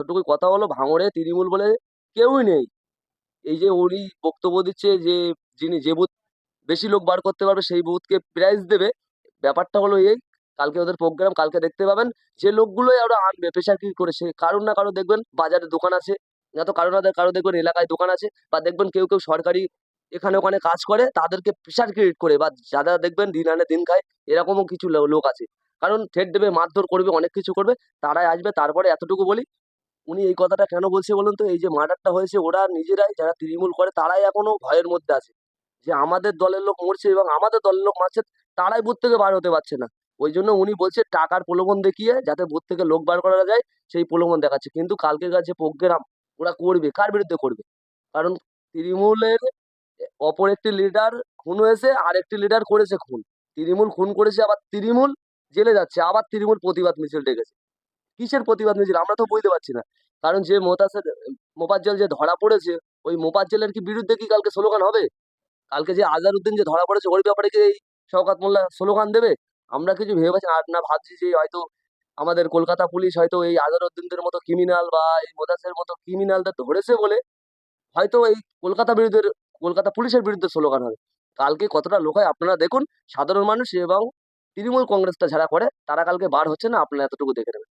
এতটুকুই কথা হলো, ভাঙড়ে তৃণমূল বলে কেউই নেই। এই যে উনি বক্তব্য দিচ্ছে যে, যিনি যে বুথ বেশি লোক বার করতে পারবে সেই বুথকে প্রাইজ দেবে, ব্যাপারটা হলো এই, কালকে ওদের প্রোগ্রাম কালকে দেখতে পাবেন, যে লোকগুলোই ওরা আনবে প্রেশার কি করে সে, কারুর না কারও দেখবেন বাজারে দোকান আছে, না তো কারও না কারও দেখবেন এলাকায় দোকান আছে, বা দেখবেন কেউ কেউ সরকারি এখানে ওখানে কাজ করে, তাদেরকে প্রেশার ক্রিয়েট করে, বা যারা দেখবেন দিন আনে দিন খায়, এরকমও কিছু লোক আছে। কারণ ঠেট দেবে, মারধর করবে, অনেক কিছু করবে, তারাই আসবে, তারপরে এতটুকু বলি উনি এই কথাটা কেন বলছে বলুন তো? এই যে মার্ডারটা হয়েছে, ওরা নিজেরাই যারা তৃণমূল করে, তারাই এখনও ভয়ের মধ্যে আছে। যে আমাদের দলের লোক মরছে এবং আমাদের দলের লোক মারছে, তারাই বুথ থেকে বার হতে পারছে না। ওই জন্য উনি বলছে, টাকার প্রলোভন দেখিয়ে যাতে বুথ থেকে লোক বার করা যায়, সেই প্রলোভন দেখাচ্ছে। কিন্তু কালকেকার কাছে প্রোগ্রাম, ওরা করবে, কার বিরুদ্ধে করবে? কারণ তৃণমূলের অপর একটি লিডার খুন হয়েছে আর একটি লিডার করেছে খুন। তৃণমূল খুন করেছে, আবার তৃণমূল জেলে যাচ্ছে, আবার তৃণমূল প্রতিবাদ মিছিল ডেকেছে। কিসের প্রতিবাদ মিছিল আমরা তো বুঝতে পারছি না। কারণ যে মোতাসের, মোপাজ্জল যে ধরা পড়েছে, ওই মোপাজ্জলের কি বিরুদ্ধে কি কালকে স্লোগান হবে? কালকে যে আজারউদ্দিন যে ধরা পড়েছে ওর ব্যাপারে কি এই শওকাত মোল্লা স্লোগান দেবে? আমরা কিছু ভেবে পাচ্ছি আর না ভাবছি যে হয়তো আমাদের কলকাতা পুলিশ হয়তো এই আজারউদ্দিনদের মতো ক্রিমিনাল বা এই মোদাসের মতো ক্রিমিনালদের ধরেছে বলে হয়তো এই কলকাতা বিরুদ্ধে কলকাতা পুলিশের বিরুদ্ধে স্লোগান হবে। কালকে কতটা লোক হয় আপনারা দেখুন, সাধারণ মানুষ এবং তৃণমূল কংগ্রেসটা যারা করে, তারা কালকে বার হচ্ছে না, আপনারা এতটুকু দেখে নেবেন।